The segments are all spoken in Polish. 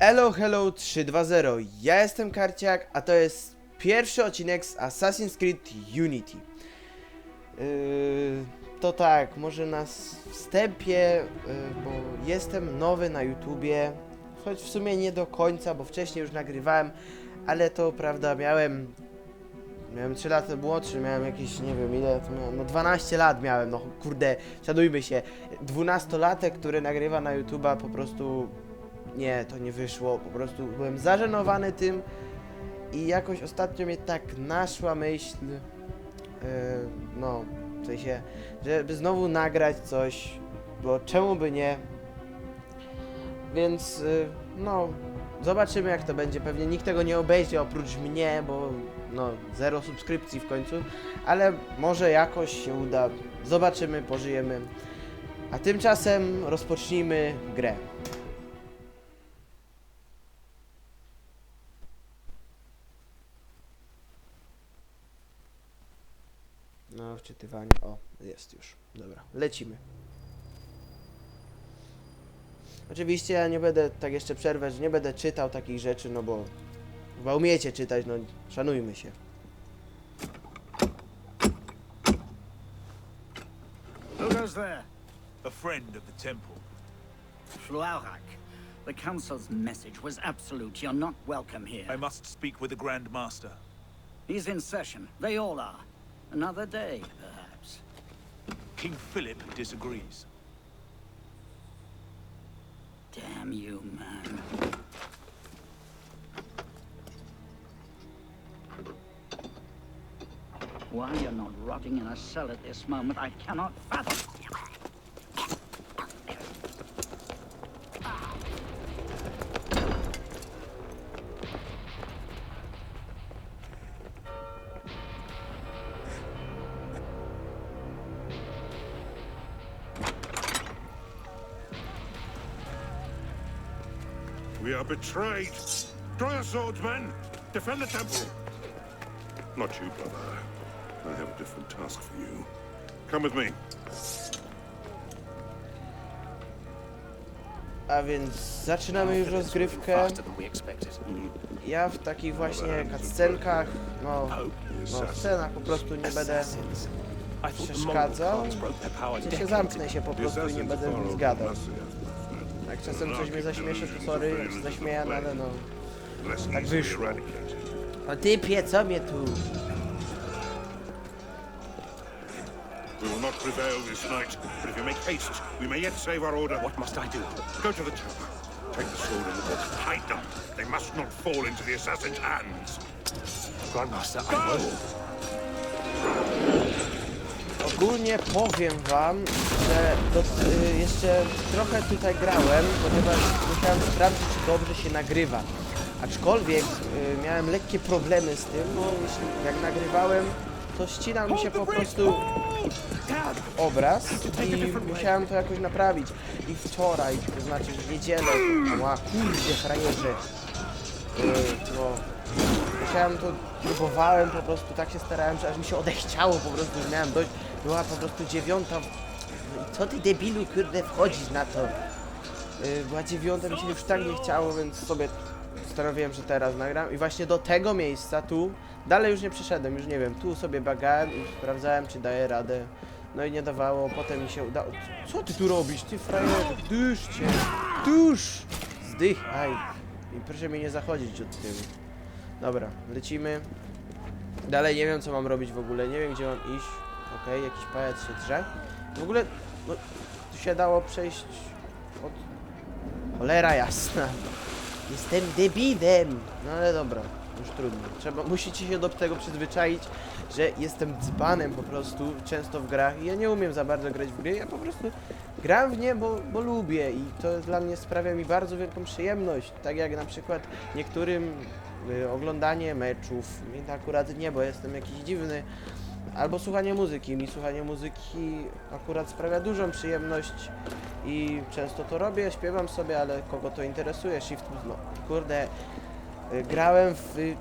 Hello, hello 320. Ja jestem Karciak, a to jest pierwszy odcinek z Assassin's Creed Unity. Yy, to tak, może na wstępie, yy, bo jestem nowy na YouTubie, choć w sumie nie do końca, bo wcześniej już nagrywałem, ale to prawda, miałem Miałem 3 lata młodszy, miałem jakieś, nie wiem ile to miałem, no 12 lat miałem, no kurde, szanujmy się. 12-latek, który nagrywa na YouTuba po prostu nie, to nie wyszło. Po prostu byłem zażenowany tym i jakoś ostatnio mnie tak naszła myśl, yy, no, w sensie, żeby znowu nagrać coś, bo czemu by nie? Więc, yy, no, zobaczymy jak to będzie. Pewnie nikt tego nie obejrzy oprócz mnie, bo, no, zero subskrypcji w końcu, ale może jakoś się uda. Zobaczymy, pożyjemy. A tymczasem rozpocznijmy grę. O, jest już. Dobra, lecimy. Oczywiście ja nie będę, tak jeszcze przerwę, że nie będę czytał takich rzeczy, no bo chyba umiecie czytać, no szanujmy się. Who goes there? A friend of the temple. Fluaurak. The Council's message was absolute. You're not welcome here. I must speak with the Grand Master. He's in session. They all are. Another day, perhaps. King Philip disagrees. Damn you, man. Why you're not rotting in a cell at this moment, I cannot fathom. Betrayed. Draw your swords, men. Defend the temple. Not you, brother. I have a different task for you. Come with me. A więc zaczynamy już rozgrywkę. Ja w takich właśnie cutscenkach, no, no w scenach po prostu nie będę przeszkadzał. Ja się zamknę się po The prostu i nie będę follow Jak czasem coś mnie zaśmieszy, to sorry, zaśmieję, no ale no. Tak wyszło. O typie, co mnie tu? We will not prevail this night, but if you make haste, we may yet save our order. What must I do? Go to the tower. Take the sword and the book. Hide them. They must not fall into the assassin's hands. Grandmaster, I will. Ogólnie powiem wam, że do, y, jeszcze trochę tutaj grałem, ponieważ musiałem sprawdzić, czy dobrze się nagrywa. Aczkolwiek y, miałem lekkie problemy z tym, bo jeśli, jak nagrywałem, to ścinał mi się po prostu obraz i musiałem to jakoś naprawić. I wczoraj, to znaczy w niedzielę, ła kurde frajerze, no, musiałem to, próbowałem po prostu, tak się starałem, że aż mi się odechciało po prostu, że miałem dość, była po prostu dziewiąta, no co ty debilu kurde wchodzisz na to? Yy, była dziewiąta, mi się już tak nie chciało, więc sobie postanowiłem, że teraz nagram i właśnie do tego miejsca tu, dalej już nie przeszedłem, już nie wiem, tu sobie bagałem i sprawdzałem, czy daję radę. No i nie dawało, potem mi się udało. Co ty tu robisz, ty frajer? Dusz cię! Dusz! Zdychaj! I proszę mnie nie zachodzić od tyłu. Dobra, lecimy. Dalej nie wiem co mam robić w ogóle, nie wiem gdzie mam iść. Okej, jakiś pajac się drze. W ogóle, no, tu się dało przejść od... Cholera jasna. Jestem debilem. No ale dobra, już trudno. Trzeba, musicie się do tego przyzwyczaić, że jestem dzbanem po prostu, często w grach i ja nie umiem za bardzo grać w gry, ja po prostu gram w nie, bo, bo lubię i to dla mnie sprawia mi bardzo wielką przyjemność, tak jak na przykład niektórym oglądanie meczów, mi to akurat nie, bo jestem jakiś dziwny, albo słuchanie muzyki, mi słuchanie muzyki akurat sprawia dużą przyjemność i często to robię, śpiewam sobie, ale kogo to interesuje, Shift, no kurde, y, grałem w y,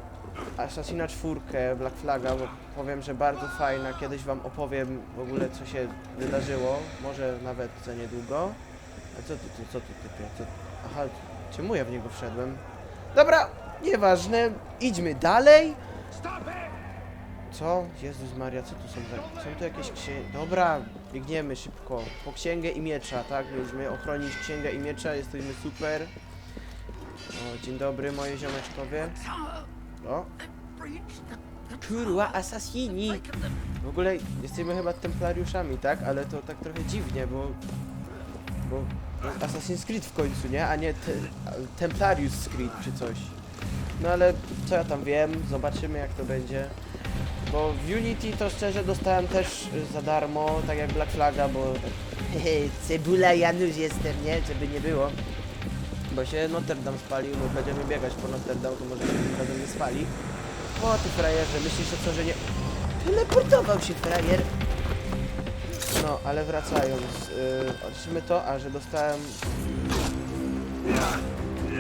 Assassina 4 Black Flaga, bo powiem, że bardzo fajna, kiedyś wam opowiem w ogóle co się wydarzyło, może nawet za niedługo. A co tu, tu co tu typie? Co? Aha, czemu ja w niego wszedłem? Dobra, nieważne, idźmy dalej. Co? Jezus Maria, co tu są za... Są tu jakieś księgi... Dobra, biegniemy szybko. Po księgę i miecza, tak? Mieliśmy ochronić księgę i miecza, jesteśmy super. O, dzień dobry, moje ziomeczkowie. O, kurwa, asasini! W ogóle jesteśmy chyba templariuszami, tak? Ale to tak trochę dziwnie, bo... Bo Assassin's Creed w końcu, nie? A nie te, Templarius Creed czy coś. No ale co ja tam wiem, zobaczymy jak to będzie. Bo w Unity to szczerze dostałem też za darmo, tak jak Black Flaga, bo hehe, cebula Janusz jestem, nie? Żeby nie było. Bo się Notre Dame spalił, no będziemy biegać po Notre Dame, to może się tym razem nie spali. O ty frajerze, myślisz, że co, że nie... Teleportował się frajer! No, ale wracając, yy, to, a że dostałem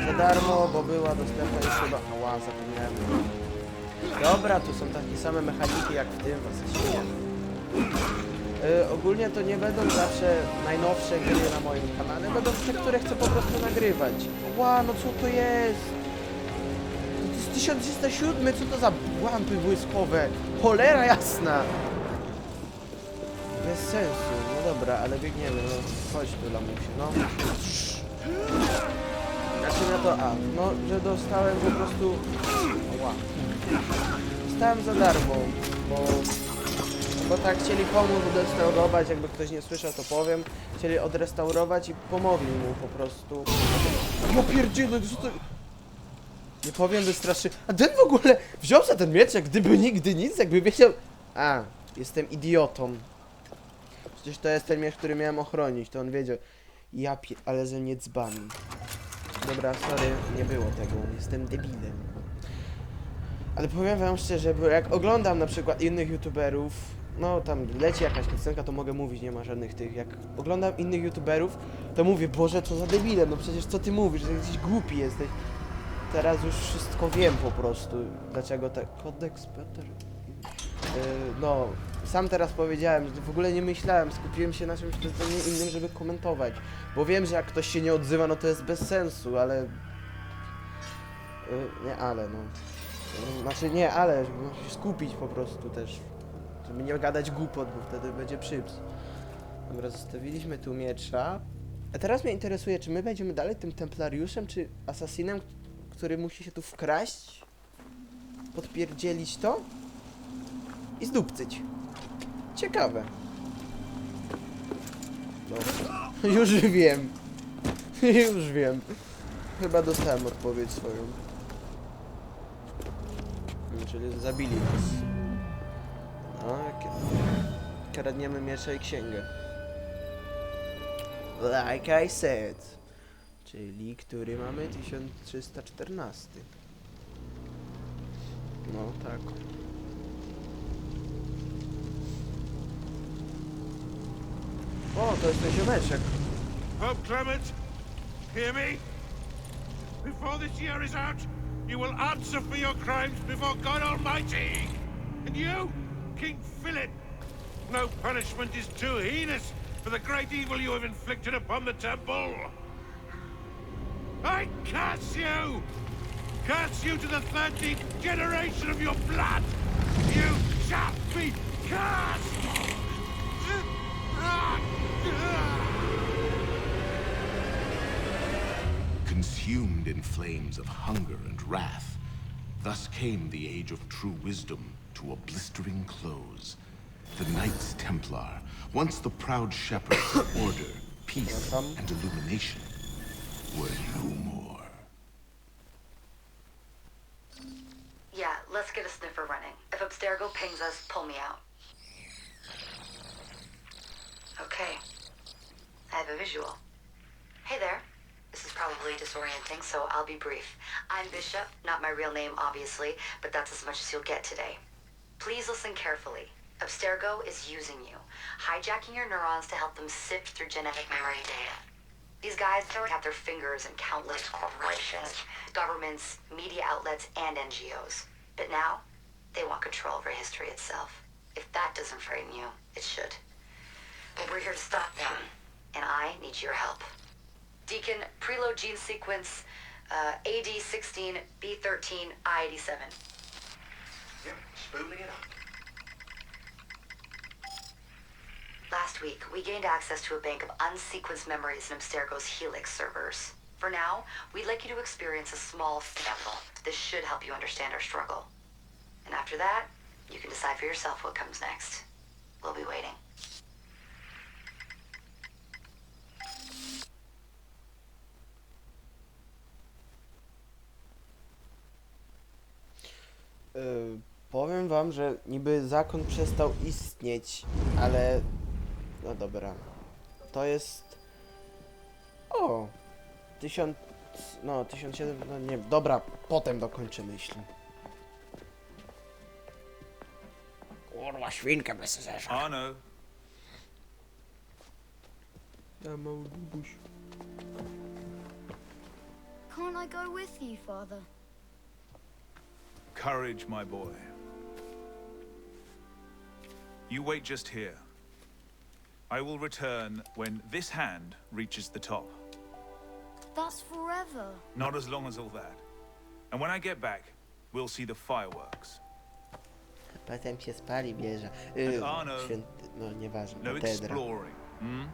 za darmo, bo była dostępna już chyba... Ała, zapomniałem. Dobra, tu są takie same mechaniki jak w tym w Assassinie. Yy, ogólnie to nie będą zawsze najnowsze gry na moim kanale, będą te, które chcę po prostu nagrywać. Ła, no co to jest? To jest 1307, co to za łampy błyskowe? Cholera jasna! Bez sensu, no dobra, ale biegniemy, no chodź tu lamusie, no. Znaczy na to A, no, że dostałem po prostu... Ła. Dostałem za darmo, bo... Bo tak chcieli pomóc odrestaurować, jakby ktoś nie słyszał to powiem. Chcieli odrestaurować i pomogli mu po prostu. Ja pierdzielę, co to... Nie powiem, wystraszy... A ten w ogóle wziął za ten miecz, jak gdyby nigdy nic, jakby wiedział... A, jestem idiotą. Przecież to jest ten miecz, który miałem ochronić, to on wiedział. Ja pie... ale ze mnie dzbani. Dobra, sorry, nie było tego, jestem debilem. Ale powiem wam szczerze, bo jak oglądam na przykład innych youtuberów, no tam leci jakaś piosenka, to mogę mówić, nie ma żadnych tych. Jak oglądam innych youtuberów, to mówię, Boże, co za debilem, no przecież co ty mówisz, że jesteś głupi jesteś. Teraz już wszystko wiem po prostu, dlaczego tak... Kodeks Peter... Yy, no, sam teraz powiedziałem, że w ogóle nie myślałem, skupiłem się na czymś zupełnie innym, żeby komentować. Bo wiem, że jak ktoś się nie odzywa, no to jest bez sensu, ale... Yy, nie ale, no. Znaczy nie, ale, żeby się skupić po prostu też. Żeby nie gadać głupot, bo wtedy będzie przyps. Dobra, zostawiliśmy tu miecza. A teraz mnie interesuje, czy my będziemy dalej tym templariuszem, czy asasinem, który musi się tu wkraść, podpierdzielić to i zdupcyć. Ciekawe. Dobra. Już wiem. Już wiem. Chyba dostałem odpowiedź swoją. Czyli zabili nas. No, kradniemy miecze i księgę. Like I said. Czyli który mamy 1314. No tak. O, to jest ten ziomeczek. Pope Clement, hear me? Before this year is out, you will answer for your crimes before God Almighty. And you, King Philip, no punishment is too heinous for the great evil you have inflicted upon the temple. I curse you! Curse you to the thirteenth generation of your blood! You shall be cursed! Consumed in flames of hunger and wrath. Thus came the age of true wisdom to a blistering close. The Knights Templar, once the proud shepherds of order, peace, and illumination, were no more. Yeah, let's get a sniffer running. If Abstergo pings us, pull me out. Okay. I have a visual. Hey there. This is probably disorienting, so I'll be brief. I'm Bishop, not my real name, obviously, but that's as much as you'll get today. Please listen carefully. Abstergo is using you, hijacking your neurons to help them sift through genetic memory data. These guys have their fingers in countless corporations, governments, media outlets, and NGOs. But now, they want control over history itself. If that doesn't frighten you, it should. But we're here to stop them, and I need your help. Deacon, preload gene sequence uh, AD16, B13, I87. Yep, spooling it up. Last week, we gained access to a bank of unsequenced memories in Abstergo's Helix servers. For now, we'd like you to experience a small sample. This should help you understand our struggle. And after that, you can decide for yourself what comes next. We'll be waiting. Yy, powiem wam, że niby zakon przestał istnieć, ale... No dobra. To jest... O! Tysiąc... No, 1700... No nie, dobra, potem dokończę myśli. Kurwa, świnkę bez zerza. Arno, Ja mały bubuś. Can't I go with you, Father? Courage, my boy. You wait just here. I will return when this hand reaches the top. That's forever. Not as long as all that. And when I get back, we'll see the fireworks. Potem się spali bierze. Yy, Arno- święty... No, nieważne. No Katedra. exploring. Hmm?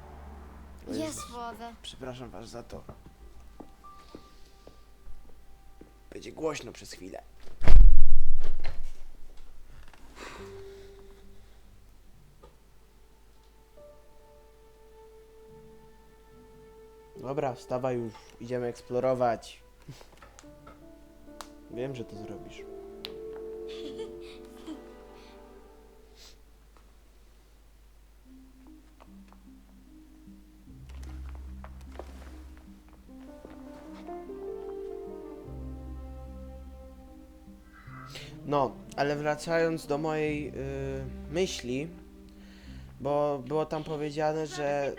Yes, Father. Przepraszam was za to. Będzie głośno przez chwilę. Dobra, wstawaj już. Idziemy eksplorować. Wiem, że to zrobisz. No, ale wracając do mojej y, myśli, bo było tam powiedziane, że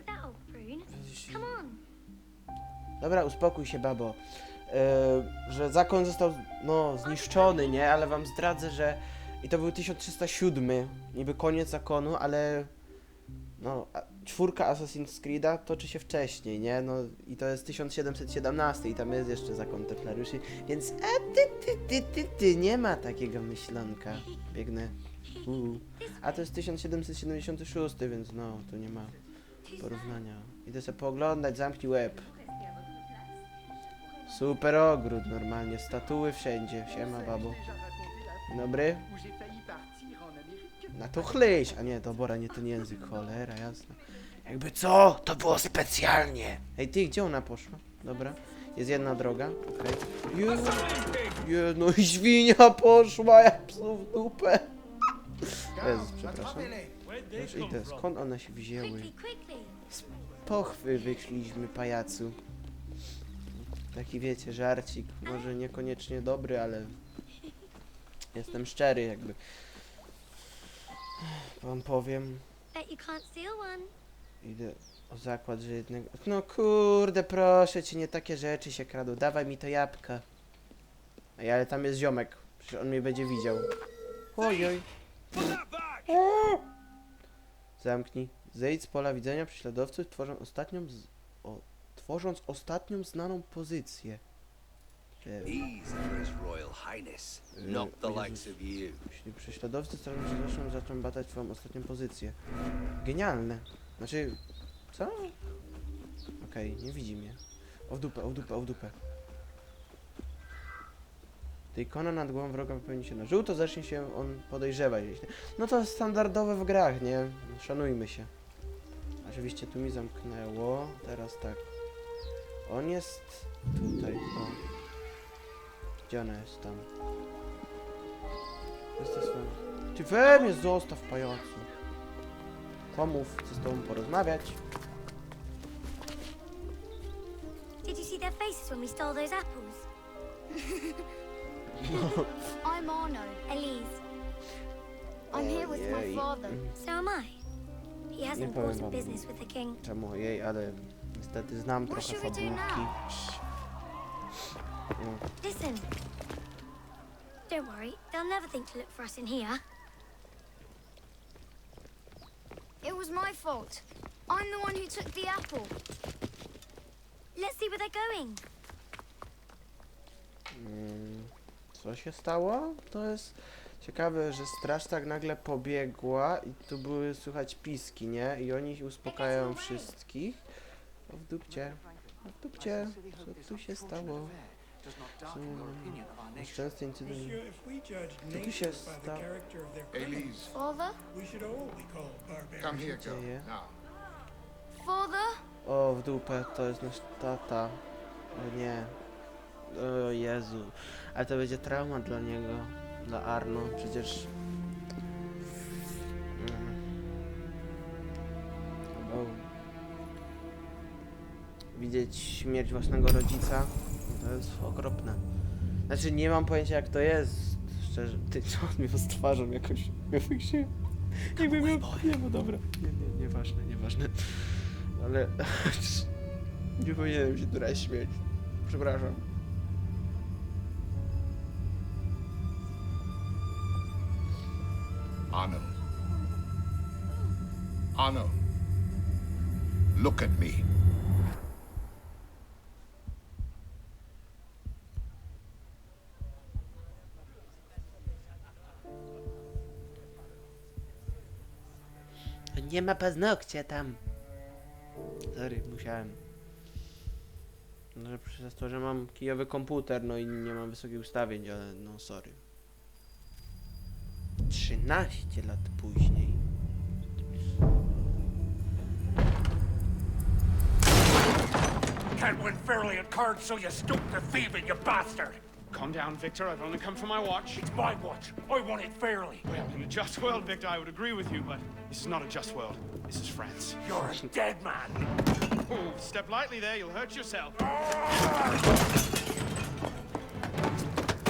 Dobra, uspokój się, babo. E, że zakon został, no, zniszczony, nie? Ale wam zdradzę, że... I to był 1307, niby koniec zakonu, ale... No, czwórka Assassin's Creed'a toczy się wcześniej, nie? No, i to jest 1717 i tam jest jeszcze zakon Templariuszy, więc... A ty, ty, ty, ty, ty, nie ma takiego myślanka. Biegnę. Uu. A to jest 1776, więc no, to nie ma porównania. Idę sobie pooglądać, zamknij łeb. Super ogród, normalnie, statuły wszędzie. Siema. Dzień dobry. Na to chlyś! A nie, to Bora, nie ten język, cholera, jasne. Jakby co? To było specjalnie! Ej, ty, gdzie ona poszła? Dobra. Jest jedna droga, okej. Okay. Je, no i świnia poszła, jak psu w dupę. Jezus, przepraszam. Już idę, skąd one się wzięły? Quickly. Pochwy wyszliśmy, pajacu. Taki wiecie, żarcik. Może niekoniecznie dobry, ale jestem szczery jakby. Wam powiem, idę o zakład, że jednego... No kurde, proszę cię, nie takie rzeczy się kradą. Dawaj mi to jabłka. Ej, ale tam jest ziomek. Przecież on mnie będzie widział. Ojoj. Zamknij. Zejdź z pola widzenia prześladowców, tworzą ostatnią z... o... tworząc ostatnią znaną pozycję. E, Easy for His Royal Highness. Not the likes of you. Jeśli prześladowcy starają się zaczną, zaczną badać twoją ostatnią pozycję. Genialne. Znaczy... Co? Okej, nie widzi mnie. O w dupę, o w dupę, o w dupę. Gdy ikona nad głową wroga wypełni się na żółto, zacznie się on podejrzewać. No to standardowe w grach, nie? Szanujmy się. Oczywiście tu mi zamknęło. Teraz tak. On jest tutaj. O. Gdzie ona jest tam? Jest to. Ty we mnie zostaw, pajacu. Pomów, chcę z tobą porozmawiać. Did you see their faces when we stole those apples? I'm Arno. Elise. I'm here with my Ojej. father. So am I. He has Nie powiem important wam. business with the king. Czemu jej, ale niestety znam trochę fabułki. Listen. Don't worry, they'll never think to look for us in here. It was my fault. I'm the one who took the apple. Let's see where they're going. Mm, Co się stało? To jest ciekawe, że straż tak nagle pobiegła i tu były słychać piski, nie? I oni uspokajają wszystkich. O w dupcie. O w dupcie. Co tu się stało? Nieszczęsny incydent. Co tu się stało? Elise, Father? we should all be called barbarians. come here, girl. dzieje? Now. Father? O, w dupę, to jest nasz tata. O nie. O Jezu. Ale to będzie trauma dla niego. Dla Arno. Przecież... Widzieć śmierć własnego rodzica, to jest okropne. Znaczy, nie mam pojęcia jak to jest. Szczerze, ty co on miał z twarzą jakoś, jakby się... Jakby miał... Nie, no dobra. Nie, nie, nieważne, nieważne. Ale... nie powinienem się teraz śmieć. Przepraszam. Arno. Arno. Look at me. Nie ma paznokcia tam. Sorry, musiałem. Może przez to, że mam kijowy komputer, no i nie mam wysokich ustawień, ale no sorry. 13 lat później. Can't win fairly at cards, so you stoop to thieving, you bastard! Calm down, Victor. I've only come for my watch. It's my watch. I want it fairly. Well, in a just world, Victor, I would agree with you, but this is not a just world. This is France. You're a dead man. Ooh, step lightly there, you'll hurt yourself.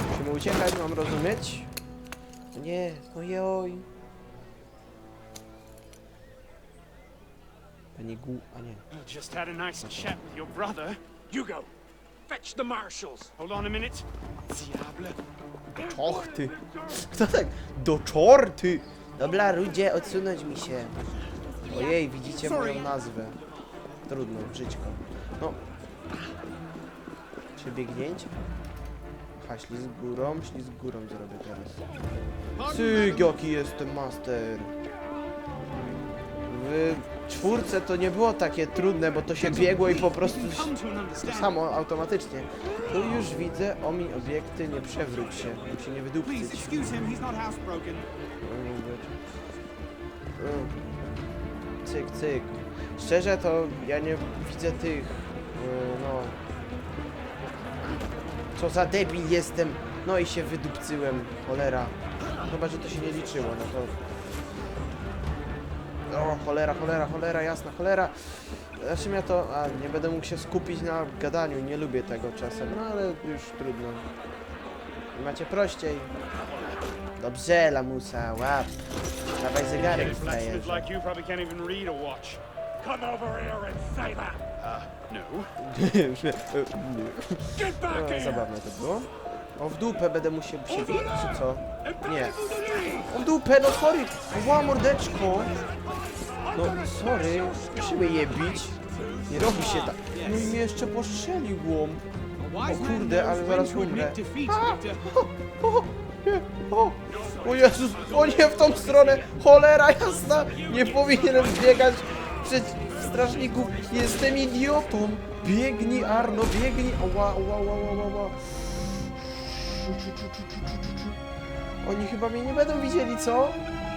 Musimy uciekać, mam rozumieć? Nie, ojoj. Pani Gu... a nie. I just had a nice chat with your brother. You go. Fetch the marshals. Hold on a minute. Diable. Czorty! Kto tak? Do czorty! Dobra, ludzie, odsunąć mi się. Ojej, widzicie moją nazwę. Trudno, brzydko. No. Czy biegnięcie? Aha, ślizg górą, ślizg górą zrobię teraz. Cyk, jaki jestem master. W czwórce to nie było takie trudne, bo to się biegło i po prostu samo automatycznie. Tu już widzę, omiń obiekty, nie przewróć się, lub się nie wydupcyć. Mm. Cyk, cyk. Szczerze to ja nie widzę tych, yy, no... Co za debil jestem! No i się wydupcyłem, cholera. Chyba, że to się nie liczyło, no to... O, cholera, cholera, cholera, jasna, cholera. Znaczy ja to, a nie będę mógł się skupić na gadaniu, nie lubię tego czasem, no ale już trudno. Macie prościej. Dobrze, lamusa, łap. Dawaj zegarek, like you probably can't even read a watch. Come over here and say that. No. Get back No, here. zabawne to było. O, w dupę będę musiał się bić, czy co? Nie. O, w dupę, no sorry. Ła, mordeczko. No, sorry. Musimy je bić. Nie robi się tak. No i mnie jeszcze postrzelił głąb. O kurde, ale zaraz umrę. A! O, o, o, o Jezus, o nie w tą stronę, cholera jasna, nie powinienem biegać przed strażników, jestem idiotą. Biegnij Arno, biegnij, ała, ała, ała, ała, ała. Oni chyba mnie nie będą widzieli, co?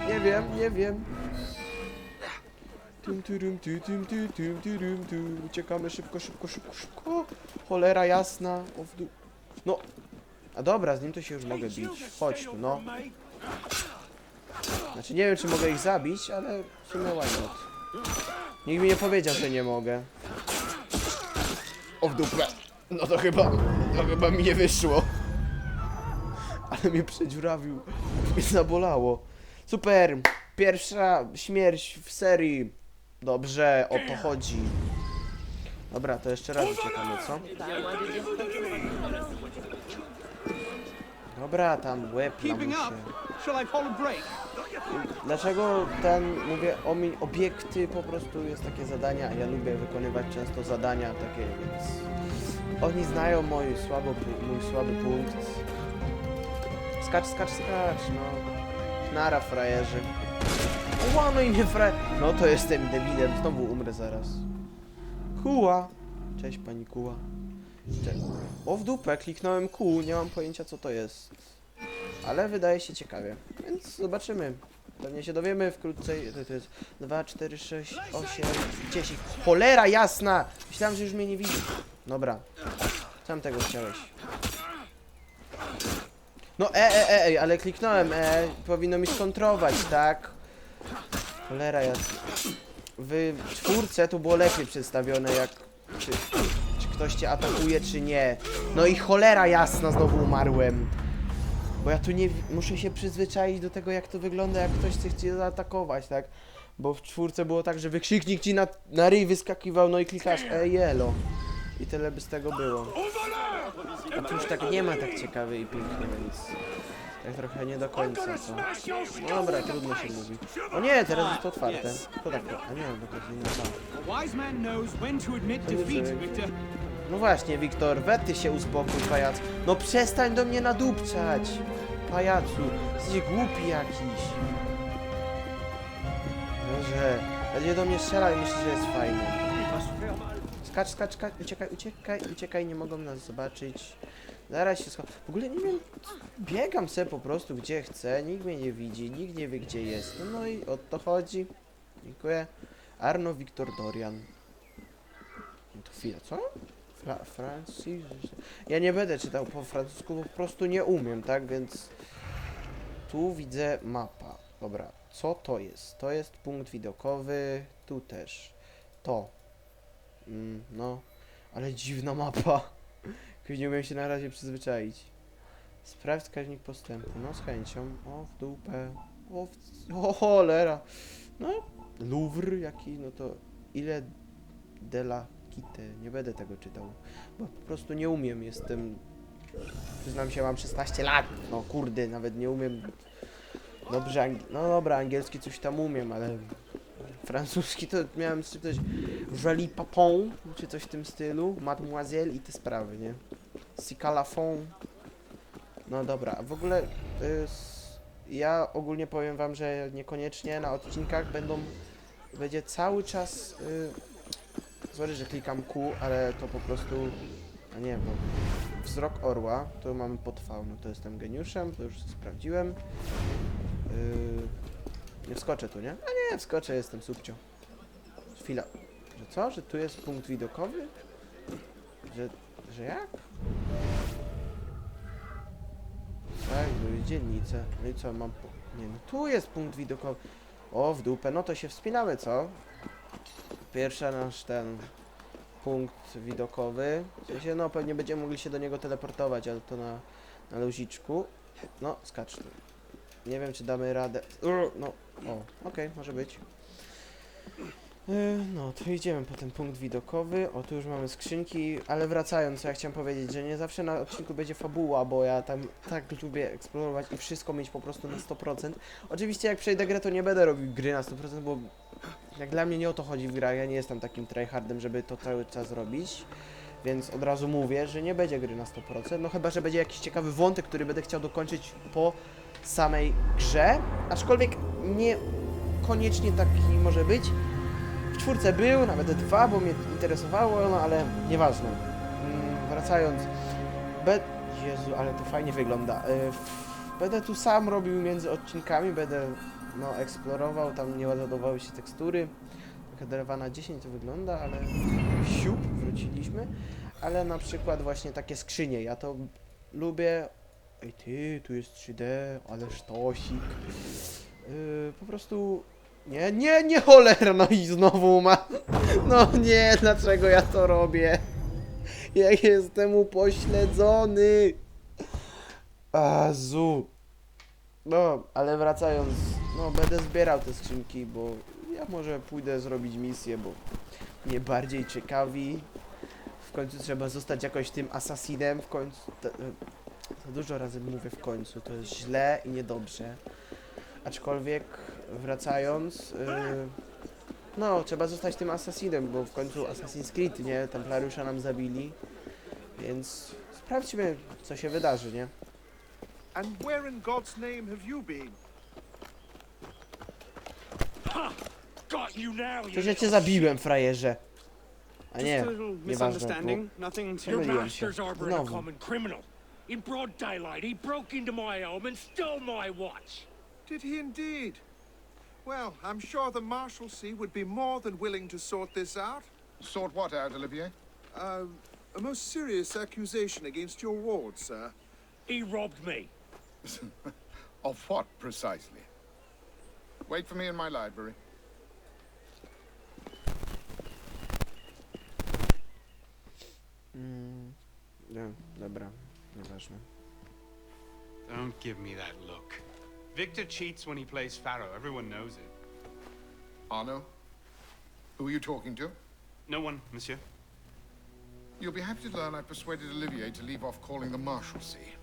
Nie wiem, nie wiem. Uciekamy szybko, szybko, szybko, szybko. Cholera jasna. No. A dobra, z nim to się już mogę bić. Chodź tu, no. Znaczy nie wiem, czy mogę ich zabić, ale w sumie why not. Nikt mi nie powiedział, że nie mogę. O w dupę. No to chyba, to chyba mi nie wyszło. Ale mnie przedziurawił. Mnie zabolało. Super. Pierwsza śmierć w serii. Dobrze, o to chodzi. Dobra, to jeszcze raz uciekamy, co? Dobra, tam łeb Keeping lamusie. up? Shall I call a break? Dlaczego ten, mówię, omi, obiekty po prostu jest takie zadania, a ja lubię wykonywać często zadania takie, więc oni znają mój, słabo, mój słaby punkt. Skacz, skacz, skacz, no. Nara, frajerzy. Ła, no i nie fra... No to jestem debilem, znowu umrę zaraz. Kuła. Cześć pani Kuła. O, w dupę, kliknąłem kół, nie mam pojęcia co to jest. Ale wydaje się ciekawie, więc zobaczymy. Pewnie się dowiemy wkrótce. To, to jest 2, 4, 6, 8, 10. Cholera jasna! Myślałem, że już mnie nie widzi. Dobra. Sam tego chciałeś. No e, e, e, ej, ale kliknąłem e. Powinno mi skontrować, tak? Cholera jasna. W czwórce tu było lepiej przedstawione, jak... Czy ktoś cię atakuje, czy nie. No i cholera jasna, znowu umarłem. Bo ja tu nie muszę się przyzwyczaić do tego, jak to wygląda, jak ktoś chce cię zaatakować, tak? Bo w czwórce było tak, że wykrzyknik ci na, na ryj wyskakiwał, no i klikasz e jelo. I tyle by z tego było. A tu już tak nie ma tak ciekawy i piękny, więc tak trochę nie do końca, co? No dobra, trudno się mówi. O nie, teraz jest to otwarte. To tak, a nie, bo to jest inna No właśnie, Wiktor, we ty się uspokój, pajac. No przestań do mnie nadupczać, pajacu. Jesteś głupi jakiś. Boże, będzie do mnie strzelał i myśli, że jest fajny. Skacz, skacz, skacz, uciekaj, uciekaj, uciekaj, nie mogą nas zobaczyć. Zaraz się schowam. W ogóle nie wiem, biegam se po prostu gdzie chcę, nikt mnie nie widzi, nikt nie wie gdzie jestem. No i o to chodzi. Dziękuję. Arno Wiktor Dorian. No to chwila, co? Fra Francis? Ja nie będę czytał po francusku, bo po prostu nie umiem, tak? Więc tu widzę mapa. Dobra, co to jest? To jest punkt widokowy, tu też. To. Mm, no, ale dziwna mapa. Jakoś nie umiem się na razie przyzwyczaić. Sprawdź wskaźnik postępu. No, z chęcią. O, w dupę. O, w... o cholera. No, Louvre jaki, no to ile de la Kite. Nie będę tego czytał, bo po prostu nie umiem. Jestem. Przyznam się, mam 16 lat. No kurde, nawet nie umiem. Dobrze, ang... no dobra, angielski coś tam umiem, ale francuski to miałem czytać Jolie Papon, czy coś w tym stylu, Mademoiselle i te sprawy, nie? Sicalafon. No dobra, w ogóle y, ja ogólnie powiem wam, że niekoniecznie na odcinkach będą będzie cały czas y, Sorry, że klikam Q, ale to po prostu... A nie, bo wzrok orła, to mamy pod V, no to jestem geniuszem, to już sprawdziłem. Yy... Nie wskoczę tu, nie? A nie, wskoczę, jestem subcio. Chwila. Że co? Że tu jest punkt widokowy? Że... że jak? Tak, były dzielnice. No i co, mam... Nie, no tu jest punkt widokowy. O, w dupę, no to się wspinamy, co? Pierwsza nasz ten punkt widokowy. W sensie, no pewnie będziemy mogli się do niego teleportować, ale to na, na luziczku. No, skacz tu. Nie wiem, czy damy radę. No, o, okej, może być. Yy, No, to idziemy po ten punkt widokowy. O, tu już mamy skrzynki, ale wracając, ja chciałem powiedzieć, że nie zawsze na odcinku będzie fabuła, bo ja tam tak lubię eksplorować i wszystko mieć po prostu na 100%. Oczywiście jak przejdę grę, to nie będę robił gry na 100%, bo jak dla mnie nie o to chodzi w grach, ja nie jestem takim tryhardem, żeby to cały czas robić. Więc od razu mówię, że nie będzie gry na 100%, no chyba, że będzie jakiś ciekawy wątek, który będę chciał dokończyć po samej grze. Aczkolwiek nie koniecznie taki może być. W czwórce był, nawet dwa, bo mnie interesowało, no ale nieważne. Mm, wracając. Be... Jezu, ale to fajnie wygląda. Y, Będę tu sam robił między odcinkami, będę no, eksplorował, tam nie ładowały się tekstury. Trochę derwana 10 to wygląda, ale siup, wróciliśmy. Ale na przykład właśnie takie skrzynie, ja to lubię. Ej ty, tu jest 3D, ale sztosik. Yy, po prostu... Nie, nie, nie cholera, no i znowu ma... No nie, dlaczego ja to robię? Jak jestem upośledzony. Azu. No, ale wracając, no będę zbierał te skrzynki, bo ja może pójdę zrobić misję, bo mnie bardziej ciekawi. W końcu trzeba zostać jakoś tym asasinem, w końcu... Te, Za dużo razy mówię w końcu, to jest źle i niedobrze. Aczkolwiek wracając, yy, no trzeba zostać tym asasinem, bo w końcu Assassin's Creed, nie? Templariusza nam zabili, więc sprawdźmy co się wydarzy, nie? And where in God's name have you been? Got you now, you Przecież ja cię zabiłem, frajerze. A nie, Just a little nieważne, misunderstanding. Nothing Your Pomyliłem się. master's harboring a Znowu. common criminal. In broad daylight, he broke into my home and stole my watch. Did he indeed? Well, I'm sure the Marshalsea would be more than willing to sort this out. Sort what out, Olivier? Uh, a most serious accusation against your ward, sir. He robbed me. Of what, precisely? Wait for me in my library. Mm, no, dobra, nieważne. Don't give me that look. Victor cheats when he plays Pharaoh. Everyone knows it. Arno? Who are you talking to? No one, monsieur. You'll be happy to learn I persuaded Olivier to leave off calling the Marshalsea.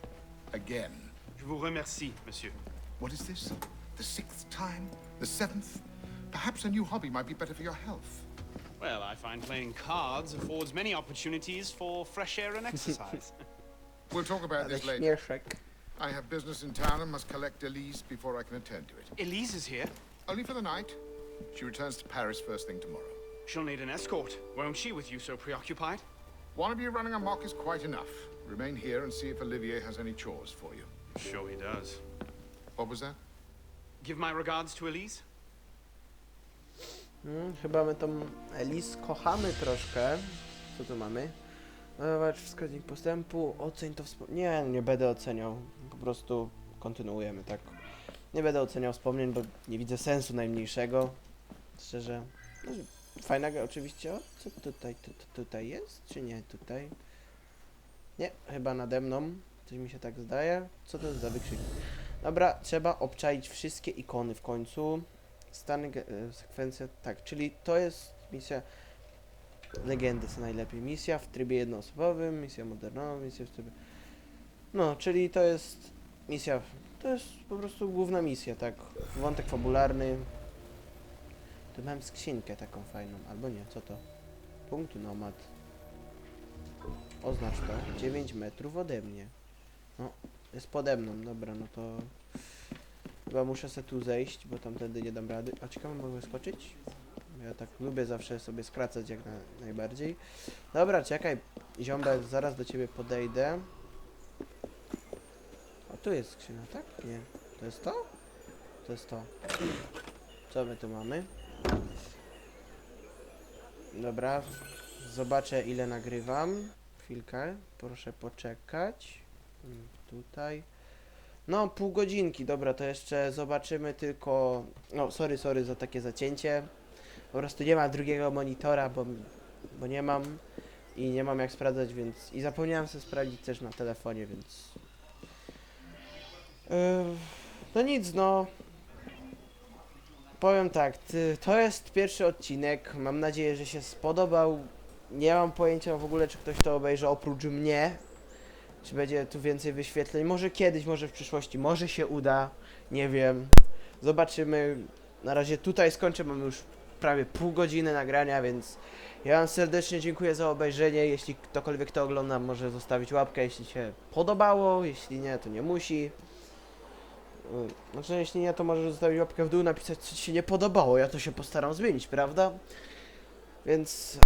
Again. Je vous remercie, monsieur. What is this? The sixth time? The seventh? Perhaps a new hobby might be better for your health. Well, I find playing cards affords many opportunities for fresh air and exercise. We'll talk about uh, this later. śmieszek. I have business in town and must collect Elise before I can attend to it. Elise is here. Only for the night. She returns to Paris first thing tomorrow. She'll need an escort, won't she, with you so preoccupied? One of you running amok is quite enough. Remain here and see if Olivier has any chores for you. Sure he does. What was that? Give my regards to Elise. Mm, chyba my tą Elis kochamy troszkę. Co tu mamy? Zobacz wskaźnik postępu, oceń to wspom... Nie, nie będę oceniał. Po prostu kontynuujemy, tak. Nie będę oceniał wspomnień, bo nie widzę sensu najmniejszego. Szczerze. No, fajna gra oczywiście. O, co tutaj, tu, tu, tutaj jest, czy nie tutaj? Nie, chyba nade mną. Coś mi się tak zdaje. Co to jest za wykrzyk? Dobra, trzeba obczaić wszystkie ikony w końcu. Stany, e, sekwencja, tak, czyli to jest misja legendy co najlepiej. Misja w trybie jednoosobowym, misja modernowa, misja w trybie... No, czyli to jest misja, to jest po prostu główna misja, tak, wątek fabularny. Tu mam skrzynkę taką fajną, albo nie, co to? Punkt nomad. Oznacz to, 9 metrów ode mnie. No, jest pode mną, dobra, no to... Chyba muszę se tu zejść, bo tamtędy nie dam rady. A ciekawe, mogę skoczyć? Ja tak lubię zawsze sobie skracać jak na, najbardziej. Dobra, czekaj, ziombel, zaraz do ciebie podejdę. A tu jest skrzynia, tak? Nie. To jest to? To jest to. Co my tu mamy? Dobra, zobaczę ile nagrywam. Chwilkę, proszę poczekać. Tutaj. No, pół godzinki, dobra, to jeszcze zobaczymy tylko... No, sorry, sorry za takie zacięcie. Po prostu nie ma drugiego monitora, bo, bo nie mam i nie mam jak sprawdzać, więc... I zapomniałem sobie sprawdzić też na telefonie, więc... Yy, no nic, no... Powiem tak, to jest pierwszy odcinek, mam nadzieję, że się spodobał. Nie mam pojęcia w ogóle, czy ktoś to obejrzy oprócz mnie, czy będzie tu więcej wyświetleń. Może kiedyś, może w przyszłości, może się uda. Nie wiem. Zobaczymy. Na razie tutaj skończę. Mam już prawie pół godziny nagrania, więc ja Wam serdecznie dziękuję za obejrzenie. Jeśli ktokolwiek to ogląda, może zostawić łapkę, jeśli się podobało. Jeśli nie, to nie musi. Znaczy, jeśli nie, to może zostawić łapkę w dół, napisać, co Ci się nie podobało. Ja to się postaram zmienić, prawda? Więc